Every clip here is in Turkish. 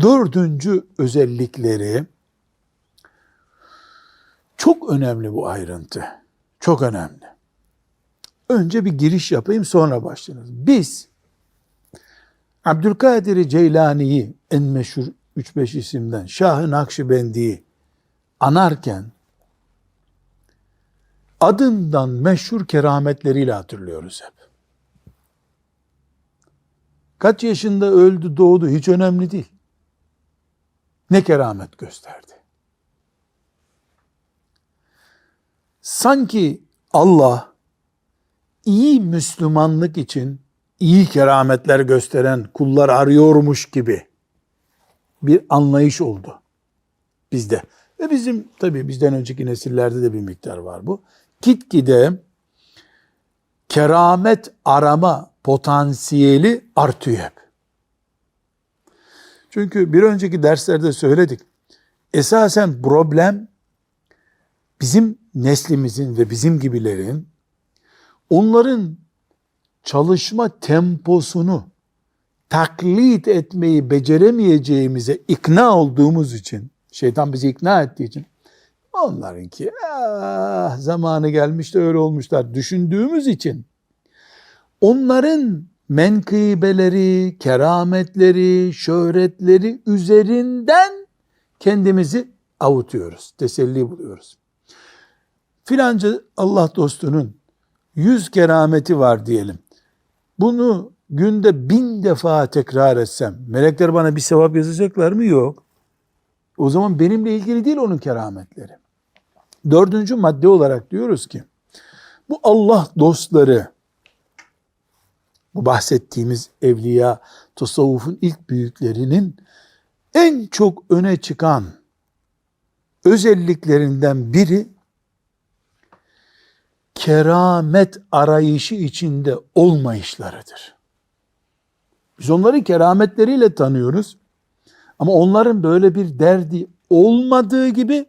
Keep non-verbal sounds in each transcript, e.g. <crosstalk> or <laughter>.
Dördüncü özellikleri çok önemli bu ayrıntı. Çok önemli. Önce bir giriş yapayım sonra başlayalım. Biz Abdülkadir Ceylani'yi en meşhur 3-5 isimden Şah-ı Nakşibendi'yi anarken adından meşhur kerametleriyle hatırlıyoruz hep. Kaç yaşında öldü doğdu hiç önemli değil. Ne keramet gösterdi. Sanki Allah iyi Müslümanlık için iyi kerametler gösteren kullar arıyormuş gibi bir anlayış oldu bizde. Ve bizim tabii bizden önceki nesillerde de bir miktar var bu. Gitgide keramet arama potansiyeli artıyor hep. Çünkü bir önceki derslerde söyledik. Esasen problem bizim neslimizin ve bizim gibilerin onların çalışma temposunu taklit etmeyi beceremeyeceğimize ikna olduğumuz için, şeytan bizi ikna ettiği için, onlarınki ah, zamanı gelmiş de öyle olmuşlar düşündüğümüz için, onların menkıbeleri, kerametleri, şöhretleri üzerinden kendimizi avutuyoruz, teselli buluyoruz. Filanca Allah dostunun yüz kerameti var diyelim. Bunu günde bin defa tekrar etsem, melekler bana bir sevap yazacaklar mı? Yok. O zaman benimle ilgili değil onun kerametleri. Dördüncü madde olarak diyoruz ki, bu Allah dostları, bu bahsettiğimiz evliya, tasavvufun ilk büyüklerinin en çok öne çıkan özelliklerinden biri keramet arayışı içinde olmayışlarıdır. Biz onları kerametleriyle tanıyoruz. Ama onların böyle bir derdi olmadığı gibi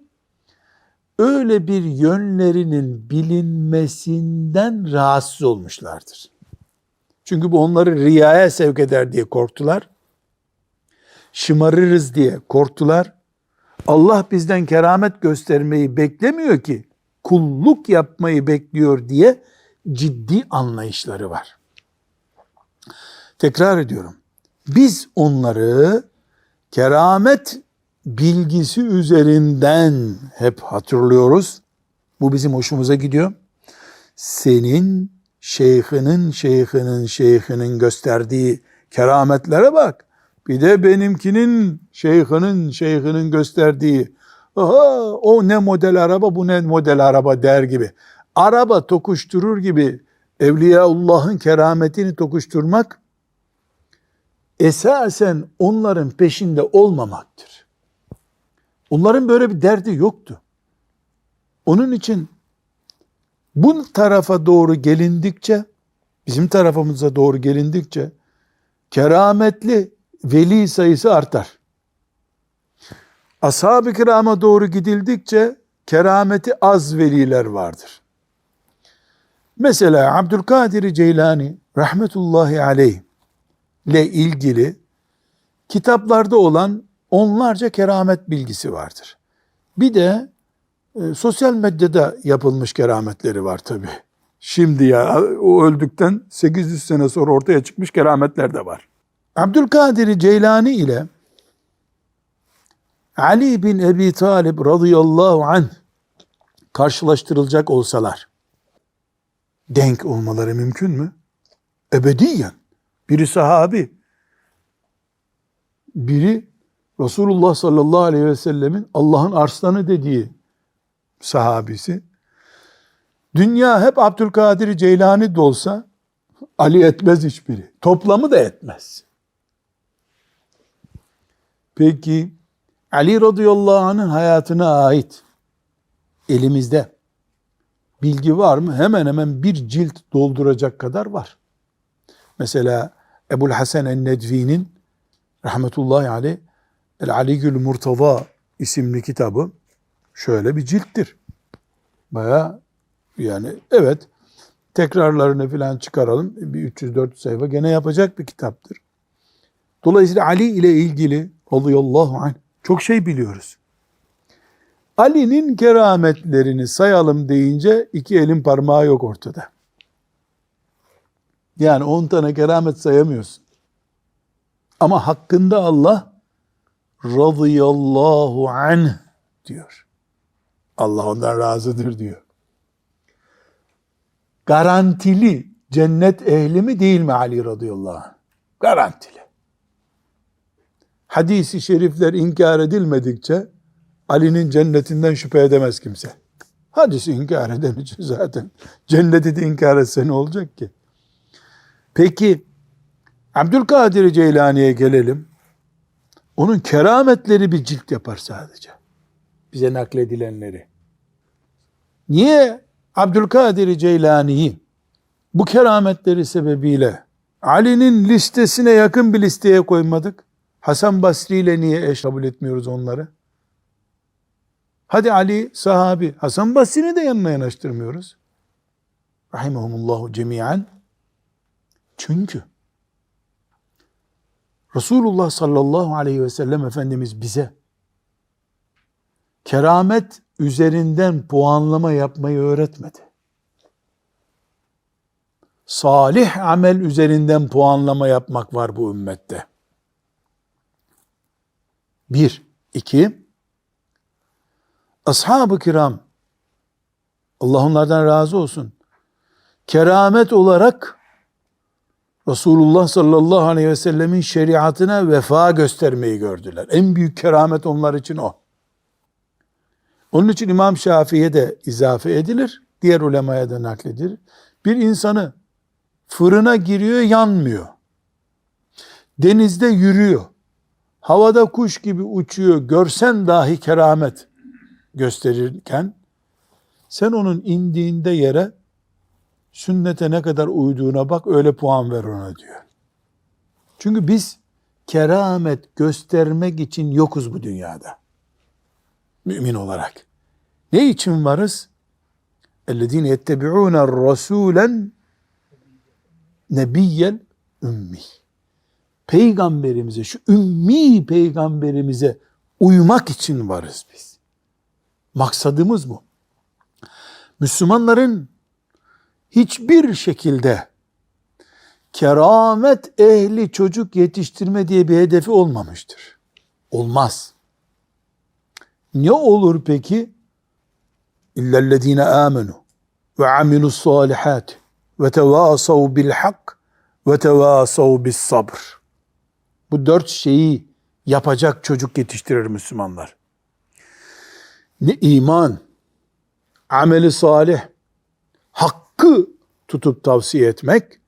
öyle bir yönlerinin bilinmesinden rahatsız olmuşlardır. Çünkü bu onları riyaya sevk eder diye korktular. Şımarırız diye korktular. Allah bizden keramet göstermeyi beklemiyor ki kulluk yapmayı bekliyor diye ciddi anlayışları var. Tekrar ediyorum. Biz onları keramet bilgisi üzerinden hep hatırlıyoruz. Bu bizim hoşumuza gidiyor. Senin şeyhinin şeyhinin şeyhinin gösterdiği kerametlere bak. Bir de benimkinin şeyhinin şeyhinin gösterdiği Aha, o ne model araba bu ne model araba der gibi. Araba tokuşturur gibi Evliyaullah'ın kerametini tokuşturmak esasen onların peşinde olmamaktır. Onların böyle bir derdi yoktu. Onun için bu tarafa doğru gelindikçe, bizim tarafımıza doğru gelindikçe kerametli veli sayısı artar. Ashab-ı kirama doğru gidildikçe kerameti az veliler vardır. Mesela Abdülkadir Ceylani rahmetullahi aleyh ile ilgili kitaplarda olan onlarca keramet bilgisi vardır. Bir de e, sosyal medyada yapılmış kerametleri var tabi. Şimdi ya o öldükten 800 sene sonra ortaya çıkmış kerametler de var. Abdülkadir Ceylani ile Ali bin Ebi Talib radıyallahu anh karşılaştırılacak olsalar denk olmaları mümkün mü? Ebediyen. Biri sahabi, biri Resulullah sallallahu aleyhi ve sellemin Allah'ın arslanı dediği sahabisi. Dünya hep Abdülkadir Ceylani de olsa Ali etmez hiçbiri. Toplamı da etmez. Peki Ali radıyallahu anh'ın hayatına ait elimizde bilgi var mı? Hemen hemen bir cilt dolduracak kadar var. Mesela Ebul Hasan el-Nedvi'nin rahmetullahi aleyh El Aligül Murtaza isimli kitabı şöyle bir cilttir. Baya yani evet tekrarlarını falan çıkaralım. Bir 300-400 sayfa gene yapacak bir kitaptır. Dolayısıyla Ali ile ilgili radıyallahu anh çok şey biliyoruz. Ali'nin kerametlerini sayalım deyince iki elin parmağı yok ortada. Yani on tane keramet sayamıyorsun. Ama hakkında Allah radıyallahu anh diyor. Allah ondan razıdır diyor. Garantili cennet ehli mi değil mi Ali radıyallahu anh? Garantili. Hadisi şerifler inkar edilmedikçe Ali'nin cennetinden şüphe edemez kimse. Hadisi inkar edemeyecek zaten. Cenneti de inkar etse ne olacak ki? Peki Abdülkadir Ceylani'ye gelelim. Onun kerametleri bir cilt yapar sadece. Bize nakledilenleri. Niye Abdülkadir Ceylani'yi bu kerametleri sebebiyle Ali'nin listesine yakın bir listeye koymadık? Hasan Basri ile niye eş kabul etmiyoruz onları? Hadi Ali sahabi, Hasan Basri'ni de yanına yanaştırmıyoruz. Rahimahumullahu cemiyen. Çünkü Resulullah sallallahu aleyhi ve sellem Efendimiz bize keramet üzerinden puanlama yapmayı öğretmedi. Salih amel üzerinden puanlama yapmak var bu ümmette. Bir, iki, ashab-ı kiram, Allah onlardan razı olsun, keramet olarak Resulullah sallallahu aleyhi ve sellemin şeriatına vefa göstermeyi gördüler. En büyük keramet onlar için o. Onun için İmam Şafii'ye de izafe edilir, diğer ulemaya da nakledilir. Bir insanı fırına giriyor, yanmıyor. Denizde yürüyor. Havada kuş gibi uçuyor, görsen dahi keramet gösterirken, sen onun indiğinde yere sünnete ne kadar uyduğuna bak öyle puan ver ona diyor. Çünkü biz keramet göstermek için yokuz bu dünyada Mümin olarak. Ne için varız? اَلَّذ۪ينَ يَتَّبِعُونَ الرَّسُولًا nebiyyel ümmi. Peygamberimize, şu ümmi peygamberimize uymak için varız biz. Maksadımız bu. Müslümanların hiçbir şekilde keramet ehli çocuk yetiştirme diye bir hedefi olmamıştır. Olmaz. Ne olur peki? İllellezine amenu ve amilus salihat ve tevasav bil hak ve tevasav bis sabr. Bu dört şeyi yapacak çocuk yetiştirir Müslümanlar. Ne iman, ameli salih, hakkı tutup tavsiye etmek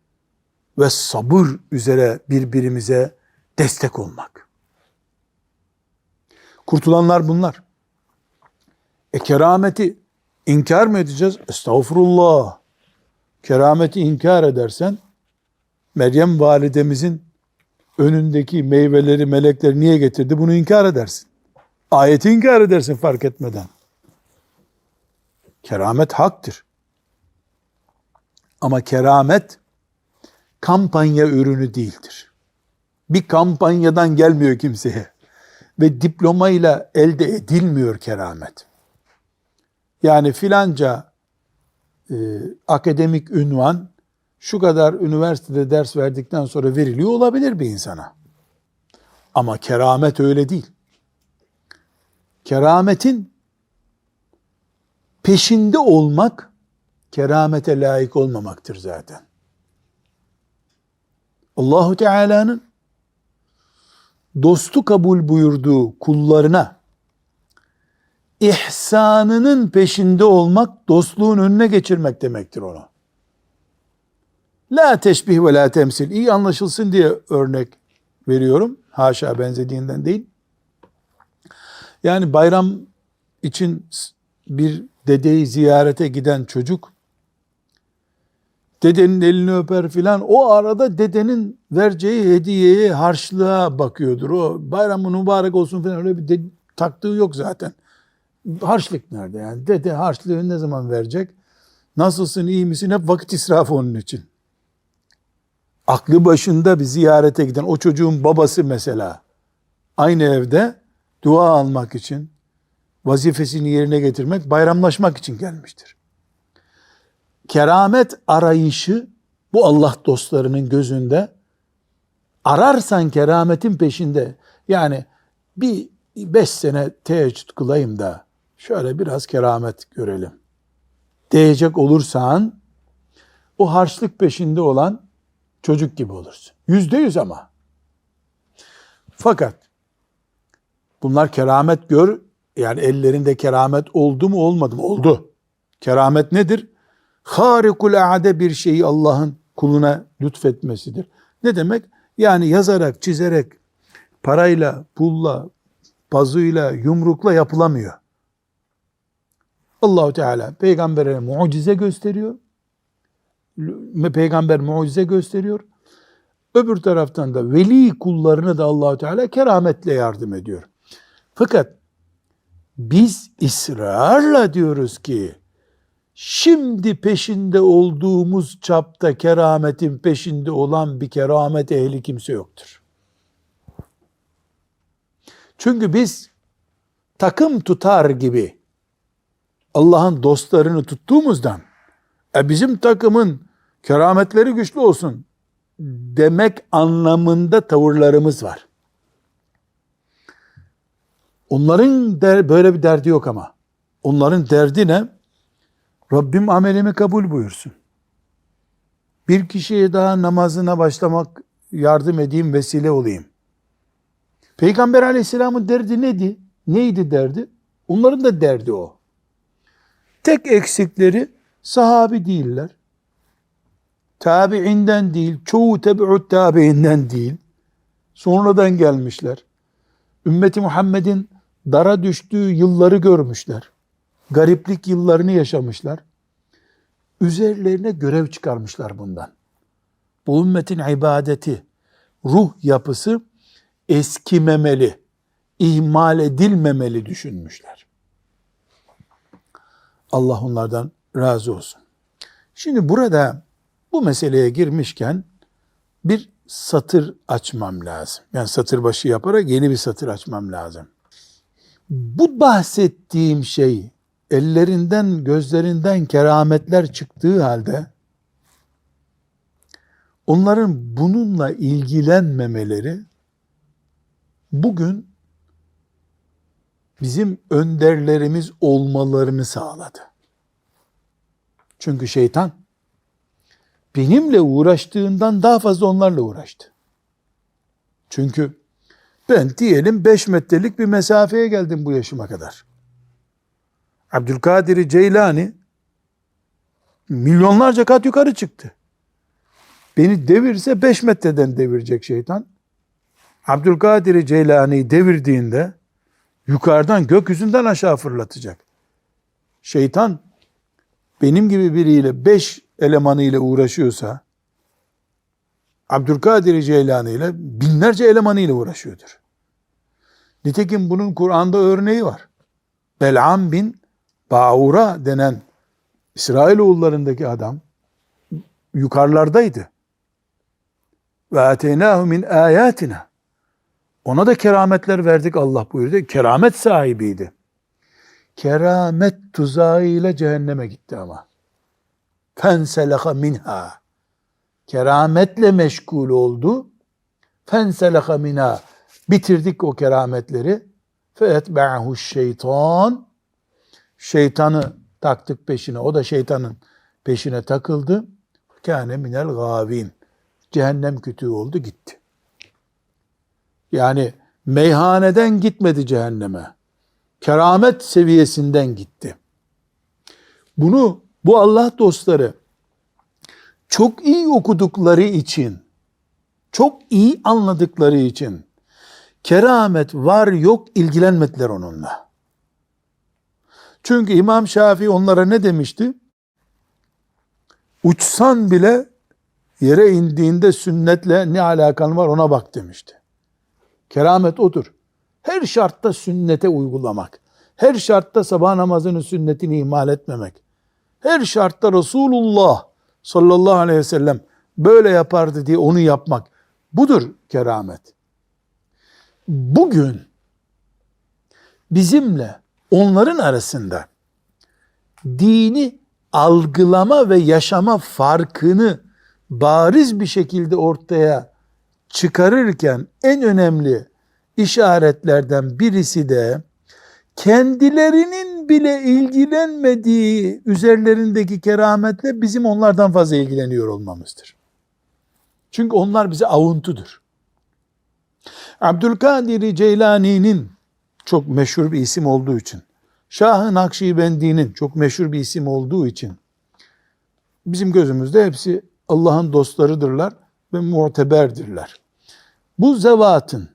ve sabır üzere birbirimize destek olmak. Kurtulanlar bunlar. E kerameti inkar mı edeceğiz? Estağfurullah. Kerameti inkar edersen Meryem validemizin önündeki meyveleri melekler niye getirdi? Bunu inkar edersin. Ayeti inkar edersin fark etmeden. Keramet haktır. Ama keramet kampanya ürünü değildir. Bir kampanyadan gelmiyor kimseye. Ve diplomayla elde edilmiyor keramet. Yani filanca e, akademik ünvan şu kadar üniversitede ders verdikten sonra veriliyor olabilir bir insana. Ama keramet öyle değil. Kerametin peşinde olmak keramete layık olmamaktır zaten. Allahu Teala'nın dostu kabul buyurduğu kullarına ihsanının peşinde olmak dostluğun önüne geçirmek demektir onu. La teşbih ve la temsil. İyi anlaşılsın diye örnek veriyorum. Haşa benzediğinden değil. Yani bayram için bir dedeyi ziyarete giden çocuk dedenin elini öper filan o arada dedenin vereceği hediyeye harçlığa bakıyordur. O bayramın mübarek olsun filan öyle bir de, taktığı yok zaten. Harçlık nerede yani? Dede harçlığı ne zaman verecek? Nasılsın, iyi misin? Hep vakit israfı onun için. Aklı başında bir ziyarete giden o çocuğun babası mesela aynı evde dua almak için, vazifesini yerine getirmek, bayramlaşmak için gelmiştir. Keramet arayışı bu Allah dostlarının gözünde ararsan kerametin peşinde yani bir beş sene teheccüd kılayım da şöyle biraz keramet görelim diyecek olursan o harçlık peşinde olan çocuk gibi olursun. Yüzde yüz ama. Fakat bunlar keramet gör yani ellerinde keramet oldu mu olmadı mı? Oldu. Keramet nedir? Harikulade bir şeyi Allah'ın kuluna lütfetmesidir. Ne demek? Yani yazarak, çizerek, parayla, pulla, pazuyla, yumrukla yapılamıyor. Allahu Teala peygambere mucize gösteriyor. Peygamber mucize gösteriyor. Öbür taraftan da veli kullarına da Allahu Teala kerametle yardım ediyor. Fakat biz ısrarla diyoruz ki şimdi peşinde olduğumuz çapta kerametin peşinde olan bir keramet ehli kimse yoktur. Çünkü biz takım tutar gibi Allah'ın dostlarını tuttuğumuzdan e bizim takımın kerametleri güçlü olsun demek anlamında tavırlarımız var. Onların der, böyle bir derdi yok ama. Onların derdi ne? Rabbim amelimi kabul buyursun. Bir kişiye daha namazına başlamak yardım edeyim, vesile olayım. Peygamber aleyhisselamın derdi neydi? Neydi derdi? Onların da derdi o. Tek eksikleri sahabi değiller. Tabi'inden değil, çoğu tebi'ut tabi'inden değil. Sonradan gelmişler. Ümmeti Muhammed'in dara düştüğü yılları görmüşler. Gariplik yıllarını yaşamışlar. Üzerlerine görev çıkarmışlar bundan. Bu ümmetin ibadeti, ruh yapısı eskimemeli, ihmal edilmemeli düşünmüşler. Allah onlardan razı olsun. Şimdi burada bu meseleye girmişken bir satır açmam lazım. Yani satır başı yaparak yeni bir satır açmam lazım. Bu bahsettiğim şey ellerinden gözlerinden kerametler çıktığı halde onların bununla ilgilenmemeleri bugün bizim önderlerimiz olmalarını sağladı. Çünkü şeytan benimle uğraştığından daha fazla onlarla uğraştı. Çünkü ben diyelim 5 metrelik bir mesafeye geldim bu yaşıma kadar. Abdülkadir Ceylani milyonlarca kat yukarı çıktı. Beni devirse 5 metreden devirecek şeytan. Abdülkadir Ceylani'yi devirdiğinde yukarıdan gökyüzünden aşağı fırlatacak. Şeytan benim gibi biriyle beş elemanıyla uğraşıyorsa Abdülkadir Ceylani ile binlerce elemanıyla uğraşıyordur. Nitekim bunun Kur'an'da örneği var. Bel'am bin Ba'ura denen İsrailoğullarındaki adam yukarılardaydı. Ve ateynahu min ayatina. Ona da kerametler verdik Allah buyurdu. Keramet sahibiydi. Keramet tuzağıyla cehenneme gitti ama. Fenseleha minha. Kerametle meşgul oldu. Fenseleha minha. Bitirdik o kerametleri. Feetbe'ahu şeytan. Şeytanı taktık peşine. O da şeytanın peşine takıldı. Kâne minel gâvin. Cehennem kütüğü oldu gitti. Yani meyhaneden gitmedi cehenneme. Keramet seviyesinden gitti. Bunu bu Allah dostları çok iyi okudukları için, çok iyi anladıkları için keramet var yok ilgilenmediler onunla. Çünkü İmam Şafii onlara ne demişti? Uçsan bile yere indiğinde sünnetle ne alakan var ona bak demişti. Keramet odur. Her şartta sünnete uygulamak. Her şartta sabah namazının sünnetini ihmal etmemek. Her şartta Resulullah sallallahu aleyhi ve sellem böyle yapardı diye onu yapmak. Budur keramet. bugün bizimle onların arasında dini algılama ve yaşama farkını bariz bir şekilde ortaya çıkarırken en önemli işaretlerden birisi de kendilerinin bile ilgilenmediği üzerlerindeki kerametle bizim onlardan fazla ilgileniyor olmamızdır. Çünkü onlar bize avuntudur. Abdülkadir Ceylani'nin çok meşhur bir isim olduğu için, Şah-ı Nakşibendi'nin çok meşhur bir isim olduğu için, bizim gözümüzde hepsi Allah'ın dostlarıdırlar ve muteberdirler. Bu zevatın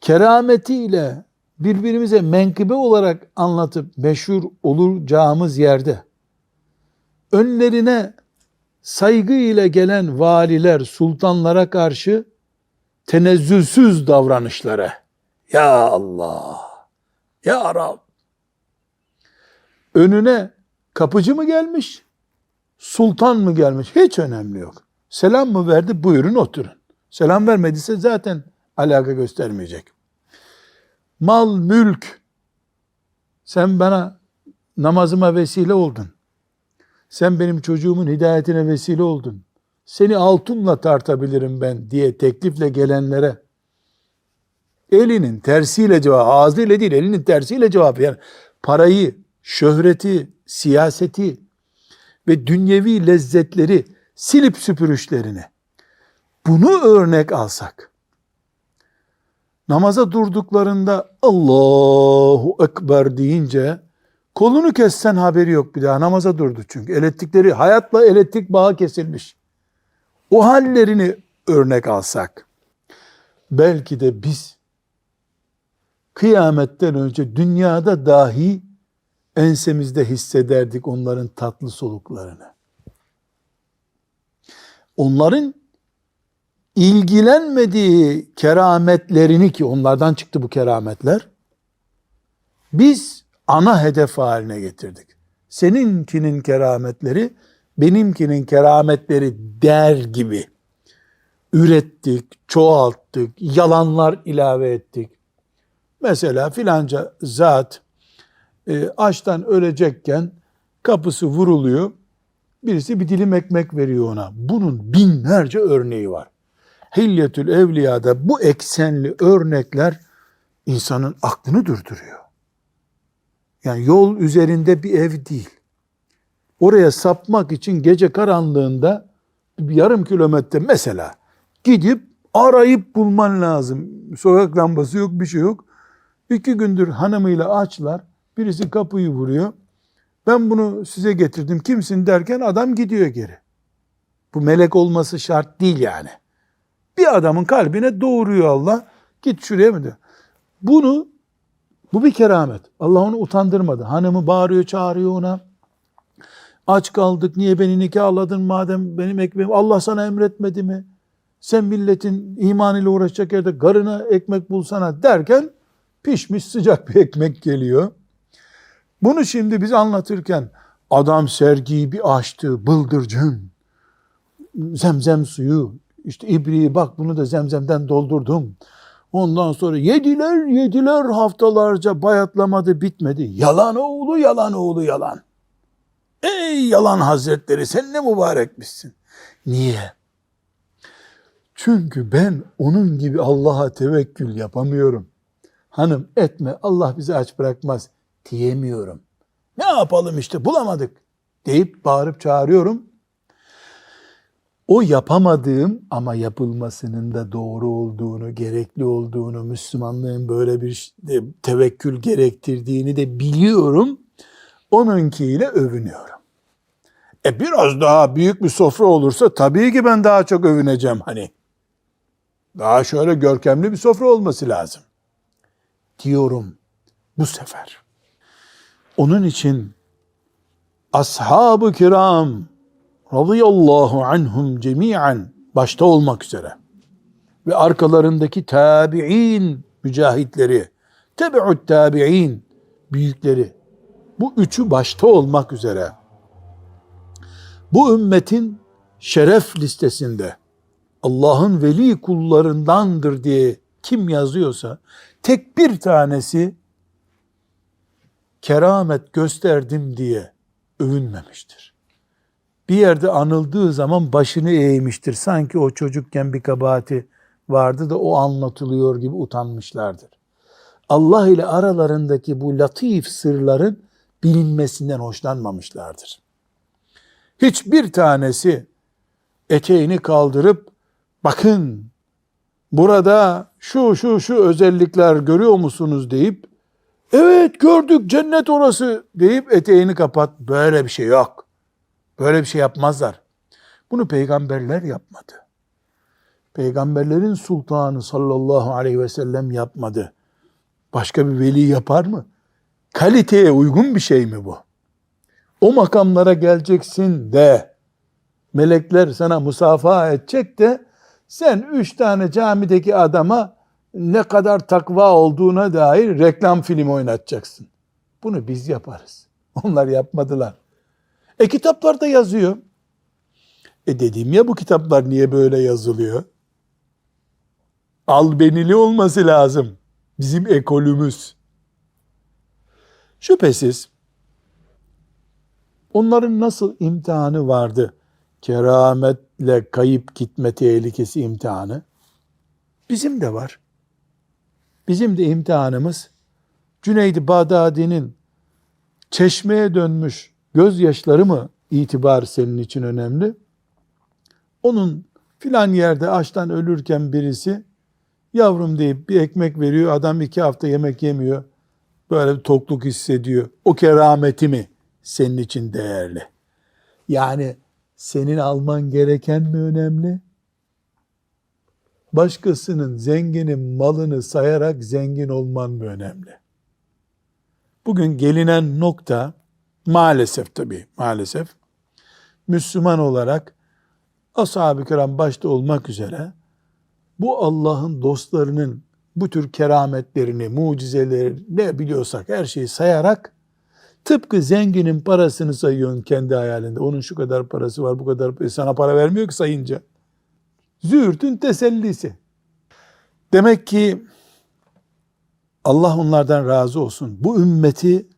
kerametiyle birbirimize menkıbe olarak anlatıp meşhur olacağımız yerde önlerine saygı ile gelen valiler, sultanlara karşı tenezzülsüz davranışları. Ya Allah, Ya Rab. Önüne kapıcı mı gelmiş, sultan mı gelmiş hiç önemli yok. Selam mı verdi buyurun oturun. Selam vermediyse zaten alaka göstermeyecek. Mal, mülk, sen bana namazıma vesile oldun. Sen benim çocuğumun hidayetine vesile oldun. Seni altınla tartabilirim ben diye teklifle gelenlere elinin tersiyle cevap, ağzıyla değil elinin tersiyle cevap yani parayı, şöhreti, siyaseti ve dünyevi lezzetleri silip süpürüşlerini bunu örnek alsak namaza durduklarında Allahu Ekber deyince kolunu kessen haberi yok bir daha namaza durdu çünkü elektrikleri hayatla elektrik bağı kesilmiş. O hallerini örnek alsak belki de biz kıyametten önce dünyada dahi ensemizde hissederdik onların tatlı soluklarını. Onların ilgilenmediği kerametlerini ki onlardan çıktı bu kerametler, biz ana hedef haline getirdik. Seninkinin kerametleri, benimkinin kerametleri der gibi ürettik, çoğalttık, yalanlar ilave ettik. Mesela filanca zat e, açtan ölecekken kapısı vuruluyor. Birisi bir dilim ekmek veriyor ona. Bunun binlerce örneği var. Hilyetül Evliya'da bu eksenli örnekler insanın aklını durduruyor. Yani yol üzerinde bir ev değil. Oraya sapmak için gece karanlığında bir yarım kilometre mesela gidip arayıp bulman lazım. Sokak lambası yok bir şey yok. İki gündür hanımıyla açlar. Birisi kapıyı vuruyor. Ben bunu size getirdim. Kimsin derken adam gidiyor geri. Bu melek olması şart değil yani. Bir adamın kalbine doğuruyor Allah. Git şuraya mı diyor. Bunu bu bir keramet. Allah onu utandırmadı. Hanımı bağırıyor, çağırıyor ona. Aç kaldık. Niye beni nikahladın madem benim ekmeğim Allah sana emretmedi mi? Sen milletin iman ile uğraşacak yerde karına ekmek bulsana derken pişmiş sıcak bir ekmek geliyor. Bunu şimdi biz anlatırken adam sergiyi bir açtı, bıldırcın, zemzem suyu, işte ibriği bak bunu da zemzemden doldurdum. Ondan sonra yediler yediler haftalarca bayatlamadı bitmedi. Yalan oğlu yalan oğlu yalan. Ey yalan hazretleri sen ne mübarekmişsin. Niye? Çünkü ben onun gibi Allah'a tevekkül yapamıyorum. Hanım etme Allah bizi aç bırakmaz diyemiyorum. Ne yapalım işte bulamadık deyip bağırıp çağırıyorum. O yapamadığım ama yapılmasının da doğru olduğunu, gerekli olduğunu, Müslümanlığın böyle bir tevekkül gerektirdiğini de biliyorum. Onunkiyle övünüyorum. E biraz daha büyük bir sofra olursa tabii ki ben daha çok övüneceğim hani. Daha şöyle görkemli bir sofra olması lazım. Diyorum bu sefer. Onun için ashab-ı kiram radıyallahu anhum cemiyen başta olmak üzere ve arkalarındaki tabi'in mücahitleri, tebe'ut tabi'in büyükleri bu üçü başta olmak üzere bu ümmetin şeref listesinde Allah'ın veli kullarındandır diye kim yazıyorsa tek bir tanesi keramet gösterdim diye övünmemiştir. Bir yerde anıldığı zaman başını eğmiştir. Sanki o çocukken bir kabahati vardı da o anlatılıyor gibi utanmışlardır. Allah ile aralarındaki bu latif sırların bilinmesinden hoşlanmamışlardır. Hiçbir tanesi eteğini kaldırıp bakın burada şu şu şu özellikler görüyor musunuz deyip evet gördük cennet orası deyip eteğini kapat. Böyle bir şey yok. Böyle bir şey yapmazlar. Bunu peygamberler yapmadı. Peygamberlerin sultanı sallallahu aleyhi ve sellem yapmadı. Başka bir veli yapar mı? Kaliteye uygun bir şey mi bu? O makamlara geleceksin de melekler sana musafaha edecek de sen üç tane camideki adama ne kadar takva olduğuna dair reklam filmi oynatacaksın. Bunu biz yaparız. <laughs> Onlar yapmadılar. E kitaplarda yazıyor. E dedim ya bu kitaplar niye böyle yazılıyor? Albenili olması lazım. Bizim ekolümüz. Şüphesiz onların nasıl imtihanı vardı? Kerametle kayıp gitme tehlikesi imtihanı. Bizim de var. Bizim de imtihanımız Cüneyd-i Bağdadi'nin çeşmeye dönmüş gözyaşları mı itibar senin için önemli? Onun filan yerde açtan ölürken birisi yavrum deyip bir ekmek veriyor. Adam iki hafta yemek yemiyor. Böyle bir tokluk hissediyor. O kerameti mi senin için değerli? Yani senin alman gereken mi önemli? Başkasının zenginin malını sayarak zengin olman mı önemli? Bugün gelinen nokta maalesef tabii maalesef Müslüman olarak ashab-ı kiram başta olmak üzere bu Allah'ın dostlarının bu tür kerametlerini, mucizeleri ne biliyorsak her şeyi sayarak tıpkı zenginin parasını sayıyorsun kendi hayalinde. Onun şu kadar parası var, bu kadar e sana para vermiyor ki sayınca. Züğürtün tesellisi. Demek ki Allah onlardan razı olsun. Bu ümmeti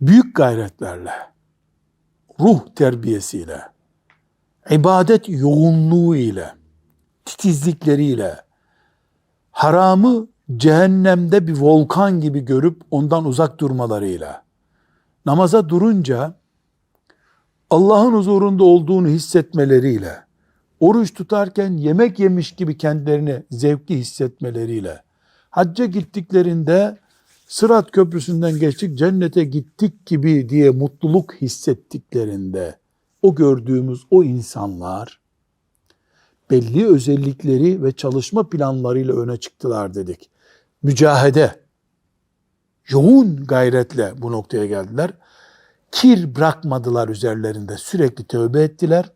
büyük gayretlerle, ruh terbiyesiyle, ibadet yoğunluğu ile, titizlikleriyle, haramı cehennemde bir volkan gibi görüp ondan uzak durmalarıyla, namaza durunca Allah'ın huzurunda olduğunu hissetmeleriyle, oruç tutarken yemek yemiş gibi kendilerini zevkli hissetmeleriyle, hacca gittiklerinde Sırat Köprüsü'nden geçtik, cennete gittik gibi diye mutluluk hissettiklerinde, o gördüğümüz o insanlar, belli özellikleri ve çalışma planlarıyla öne çıktılar dedik. Mücahede, yoğun gayretle bu noktaya geldiler. Kir bırakmadılar üzerlerinde, sürekli tövbe ettiler.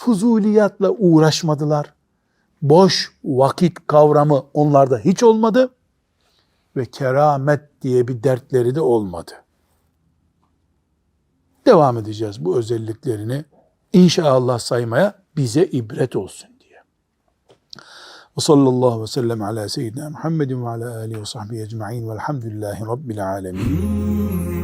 Fuzuliyatla uğraşmadılar. Boş vakit kavramı onlarda hiç olmadı ve keramet diye bir dertleri de olmadı. Devam edeceğiz bu özelliklerini inşallah saymaya bize ibret olsun diye. Ve sallallahu ve sellem ala seyyidina Muhammedin ve ala alihi ve sahbihi ecma'in velhamdülillahi rabbil alemin.